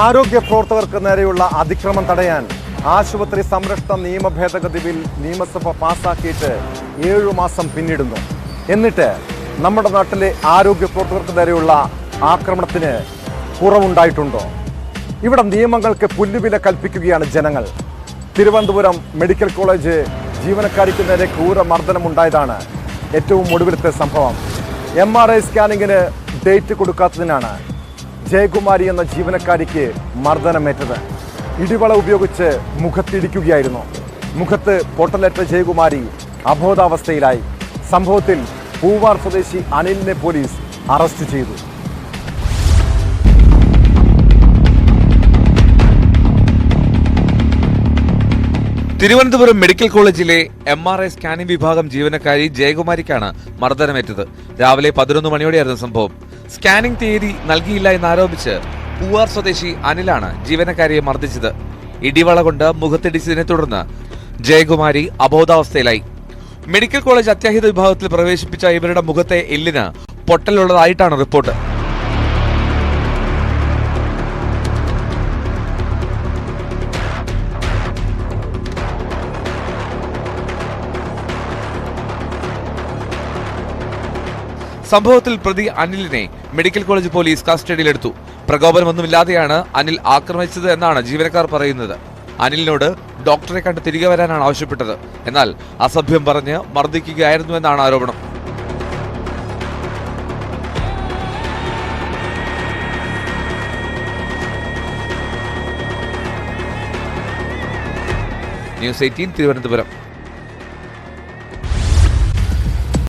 ആരോഗ്യ പ്രവർത്തകർക്ക് നേരെയുള്ള അതിക്രമം തടയാൻ ആശുപത്രി സംരക്ഷണ നിയമ ഭേദഗതി ബിൽ നിയമസഭ പാസാക്കിയിട്ട് ഏഴു മാസം പിന്നിടുന്നു. എന്നിട്ട് നമ്മുടെ നാട്ടിലെ ആരോഗ്യ പ്രവർത്തകർക്ക് നേരെയുള്ള ആക്രമണത്തിന് കുറവുണ്ടായിട്ടുണ്ടോ? ഇവിടെ നിയമങ്ങൾക്ക് പുല്ലുവില കൽപ്പിക്കുകയാണ് ജനങ്ങൾ. തിരുവനന്തപുരം മെഡിക്കൽ കോളേജ് ജീവനക്കാരിക്ക് നേരെ ക്രൂരമർദ്ദനമുണ്ടായതാണ് ഏറ്റവും ഒടുവിലത്തെ സംഭവം. എം ആർ ഐ സ്കാനിങ്ങിന് ഡേറ്റ് കൊടുക്കാത്തതിനാണ് ജയകുമാരി എന്ന ജീവനക്കാരിക്ക് മർദ്ദനമേറ്റത്. ഇടിവള ഉപയോഗിച്ച് മുഖത്തിടിക്കുകയായിരുന്നു. മുഖത്ത് പൊട്ടലേറ്റ ജയകുമാരി അബോധാവസ്ഥയിലായി. സംഭവത്തിൽ പൂവാർ സ്വദേശി അനിലിനെ പോലീസ് അറസ്റ്റ് ചെയ്തു. തിരുവനന്തപുരം മെഡിക്കൽ കോളേജിലെ എം ആർ ഐ സ്കാനിംഗ് വിഭാഗം ജീവനക്കാരി ജയകുമാരിക്കാണ് മർദ്ദനമേറ്റത്. രാവിലെ പതിനൊന്ന് മണിയോടെയായിരുന്നു സംഭവം. സ്കാനിംഗ് തീയതി നൽകിയില്ല എന്നാരോപിച്ച് പൂവാർ സ്വദേശി അനിലാണ് ജീവനക്കാരിയെ മർദ്ദിച്ചത്. ഇടിവള കൊണ്ട് മുഖത്തിടിച്ചതിനെ തുടർന്ന് ജയകുമാരി അബോധാവസ്ഥയിലായി. മെഡിക്കൽ കോളേജ് അത്യാഹിത വിഭാഗത്തിൽ പ്രവേശിപ്പിച്ച ഇവരുടെ മുഖത്തെ എല്ലിന് പൊട്ടലുള്ളതായിട്ടാണ് റിപ്പോർട്ട്. സംഭവത്തിൽ പ്രതി അനിലിനെ മെഡിക്കൽ കോളേജ് പോലീസ് കസ്റ്റഡിയിലെടുത്തു. പ്രകോപനമൊന്നുമില്ലാതെയാണ് അനിൽ ആക്രമിച്ചത് എന്നാണ് ജീവനക്കാർ പറയുന്നത്. അനിലിനോട് ഡോക്ടറെ കണ്ട് തിരികെ വരാനാണ് ആവശ്യപ്പെട്ടത്. എന്നാൽ അസഭ്യം പറഞ്ഞ് മർദ്ദിക്കുകയായിരുന്നു എന്നാണ് ആരോപണം. News eighteen Thiruvananthapuram.